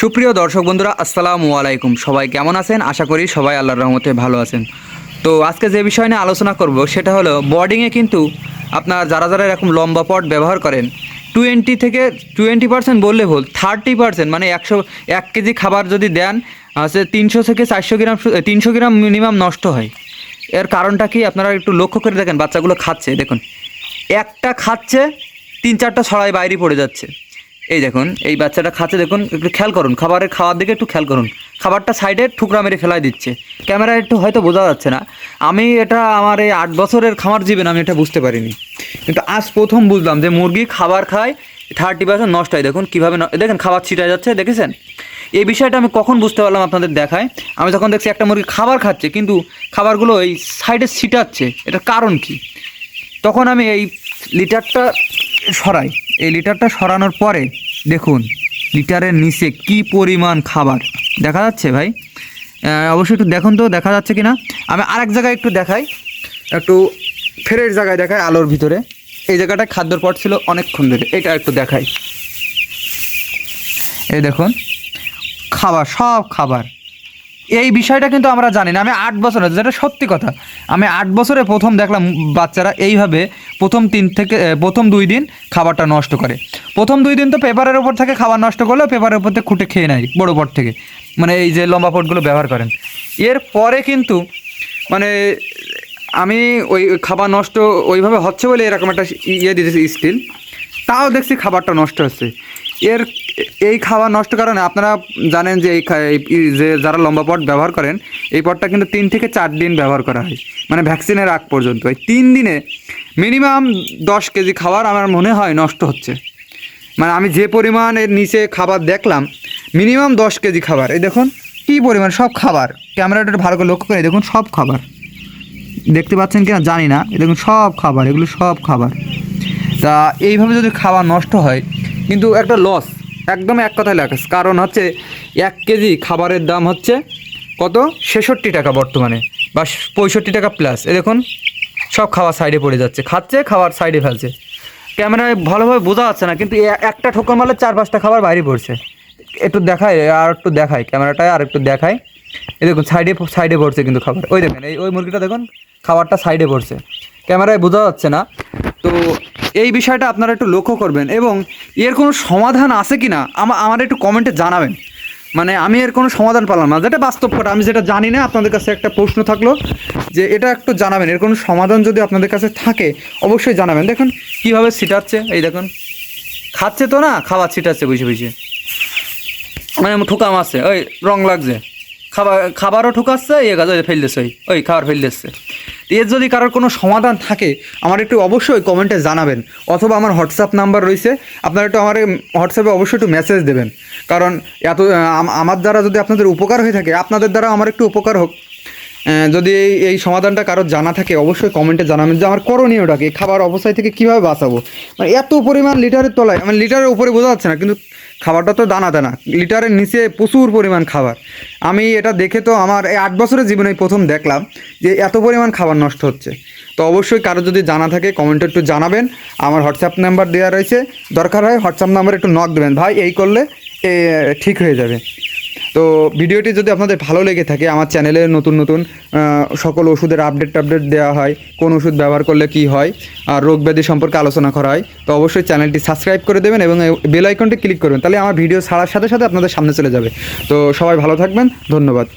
সুপ্রিয় দর্শক বন্ধুরা, আসসালামু আলাইকুম। সবাই কেমন আছেন? আশা করি সবাই আল্লাহর রহমতে ভালো আছেন। তো আজকে যে বিষয় নিয়ে আলোচনা করব, সেটা হলো বোর্ডিংয়ে কিন্তু আপনার যারা যারা এরকম লম্বা পট ব্যবহার করেন টোয়েন্টি থেকে টোয়েন্টি পার্সেন্ট বললে ভুল থার্টি পার্সেন্ট মানে একশো, এক কেজি খাবার যদি দেন সে তিনশো থেকে চারশো গ্রাম তিনশো গ্রাম মিনিমাম নষ্ট হয়। এর কারণটা কি? আপনারা একটু লক্ষ্য করে দেখেন, বাচ্চাগুলো খাচ্ছে। দেখুন, একটা খাচ্ছে, তিন চারটা ছড়াই বাইরে পড়ে যাচ্ছে। এই দেখুন, এই বাচ্চাটা খাচ্ছে, দেখুন, একটু খেয়াল করুন, খাবারের খাওয়ার দিকে একটু খেয়াল করুন। খাবারটা সাইডে ঠুকরা মেরে ফেলাই দিচ্ছে। ক্যামেরায় একটু হয়তো বোঝা যাচ্ছে না। আমি এটা আমার এই আট বছরের খামার জীবন, আমি এটা বুঝতে পারিনি। কিন্তু আজ প্রথম বুঝলাম যে মুরগি খাবার খায় থার্টি পার্সেন্ট নষ্ট হয়। দেখুন কীভাবে দেখেন, খাবার ছিটা যাচ্ছে, দেখেছেন? এই বিষয়টা আমি কখন বুঝতে পারলাম আপনাদের দেখায়? আমি যখন দেখছি একটা মুরগি খাবার খাচ্ছে, কিন্তু খাবারগুলো এই সাইডে ছিটাচ্ছে, এটার কারণ কি? তখন আমি এই লিটারটা সরাই। এই লিটারটা সরানোর পরে দেখুন, লিটারের নিচে কি পরিমাণ খাবার? দেখা যাচ্ছে ভাই? অবশ্যই একটু দেখুন তো, দেখা যাচ্ছে কি না আমি আরেক জায়গায় একটু দেখাই। একটু ফেরের জায়গায় দেখাই আলোর ভিতরে। এই জায়গাটায় খাদ্যর পট ছিল অনেকক্ষণ ধরে। এটা একটু দেখাই। এই দেখুন, খাবার, সব খাবার। এই বিষয়টা কিন্তু আমরা জানি না। আমি আট বছর যেটা সত্যি কথা। আমি আট বছরে প্রথম দেখলাম বাচ্চারা এইভাবে প্রথম তিন থেকে প্রথম দুই দিন খাবারটা নষ্ট করে। প্রথম দুই দিন তো পেপারের ওপর থেকে খাবার নষ্ট করলেও পেপারের ওপর থেকে খুঁটে খেয়ে নেয় বড়ো পট থেকে। মানে এই যে লম্বা পটগুলো ব্যবহার করেন। এর পরে কিন্তু মানে আমি ওই খাবার নষ্ট ওইভাবে হচ্ছে বলে এরকম একটা ইয়ে দিতেছি স্টিল তাও দেখছি খাবারটা নষ্ট হচ্ছে। এর, এই খাবার নষ্ট কারণে আপনারা জানেন যে এই যে যারা লম্বা পট ব্যবহার করেন, এই পটটা কিন্তু তিন থেকে চার দিন ব্যবহার করা হয়। মানে ভ্যাকসিনের আগ পর্যন্ত। এই তিন দিনে মিনিমাম দশ কেজি খাবার আমার মনে হয় নষ্ট হচ্ছে। মানে আমি যে পরিমাণ এর নিচে খাবার দেখলাম মিনিমাম দশ কেজি খাবার। এই দেখুন, কী পরিমাণ? সব খাবার। ক্যামেরাটা ভালো করে লক্ষ্য করে দেখুন, সব খাবার। দেখতে পাচ্ছেন কিনা? জানি না। দেখুন, সব খাবার। এগুলো সব খাবার। তা এইভাবে যদি খাবার নষ্ট হয়, কিন্তু একটা লস একদম এক কথায় লেখা কারণ হচ্ছে, এক কেজি খাবারের দাম হচ্ছে কত? ছেষট্টি টাকা বর্তমানে, বা পঁয়ষট্টি টাকা প্লাস এ দেখুন, সব খাবার সাইডে পড়ে যাচ্ছে। খাচ্ছে, খাবার সাইডে ফেলছে। ক্যামেরায় ভালোভাবে বোঝা যাচ্ছে না, কিন্তু একটা ঠোকর মারলে চার পাঁচটা খাবার বাইরে পড়ছে। একটু দেখায় আর একটু দেখায় ক্যামেরাটায় আর একটু দেখায় এই দেখুন, সাইডে সাইডে পড়ছে কিন্তু খাবার। ওই দেখেন, এই ওই মুরগিটা দেখুন, খাবারটা সাইডে পড়ছে। ক্যামেরায় বোঝা যাচ্ছে না। তো এই বিষয়টা আপনারা একটু লক্ষ্য করবেন, এবং এর কোনো সমাধান আছে কি না আমা আমার একটু কমেন্টে জানাবেন। মানে আমি এর কোনো সমাধান পেলাম না। যেটা বাস্তব কথা, আমি যেটা জানি না, আপনাদের কাছে একটা প্রশ্ন থাকল যে এটা একটু জানাবেন, এর কোনো সমাধান যদি আপনাদের কাছে থাকে, অবশ্যই জানাবেন। দেখুন, কীভাবে ছিটাচ্ছে, এই দেখুন। খাচ্ছে তো না, খাবার ছিটাচ্ছে বুঝে বুঝে। মানে ঠোকা মারছে, ওই রং লাগছে। খাবার, খাবারও ঠোকাচ্ছে ইয়ে গাছ ওই ফেল দিচ্ছে ওই। ওই, খাবার ফেল দিচ্ছে এর যদি কারোর কোনো সমাধান থাকে, আমার একটু অবশ্যই কমেন্টে জানাবেন, অথবা আমার হোয়াটসঅ্যাপ নাম্বার রয়েছে, আপনারা একটু আমার হোয়াটসঅ্যাপে অবশ্যই একটু মেসেজ দেবেন। কারণ এত, আম- আমার দ্বারা যদি আপনাদের উপকার হয়ে থাকে, আপনাদের দ্বারা আমার একটু উপকার হোক। যদি এই এই সমাধানটা কারোর জানা থাকে, অবশ্যই কমেন্টে জানাবেন যে আমার করণীয়টাকে এই খাবার অবস্থায় থেকে কীভাবে বাঁচাবো? মানে এত পরিমাণ লিটারের তলায় মানে লিটারের উপরে বোঝা যাচ্ছে না, কিন্তু খাবারটা তো দানা দানা, লিটারের নিচে প্রচুর পরিমাণ খাবার। আমি এটা দেখে তো আমার এই আট বছরের জীবনে প্রথম দেখলাম যে এত পরিমাণ খাবার নষ্ট হচ্ছে। তো অবশ্যই কারও যদি জানা থাকে, কমেন্টে একটু জানাবেন। আমার হোয়াটসঅ্যাপ নাম্বার দেওয়া রয়েছে। দরকার হয় হোয়াটসঅ্যাপ নাম্বার একটু নক দেবেন। ভাই, এই করলে ঠিক হয়ে যাবে। তো ভিডিওটি যদি আপনাদের ভালো লেগে থাকে, আমার চ্যানেলে নতুন নতুন সকল ওষুধের আপডেট টাপডেট দেওয়া হয়, কোন ওষুধ ব্যবহার করলে কি হয়, আর রোগ ব্যাধি সম্পর্কে আলোচনা করা হয়, তো অবশ্যই চ্যানেলটি সাবস্ক্রাইব করে দেবেন এবং বেল আইকনটি ক্লিক করবেন, তাহলে আমার ভিডিও ছাড়ার সাথে সাথে আপনাদের সামনে চলে যাবে। তো সবাই ভালো থাকবেন, ধন্যবাদ।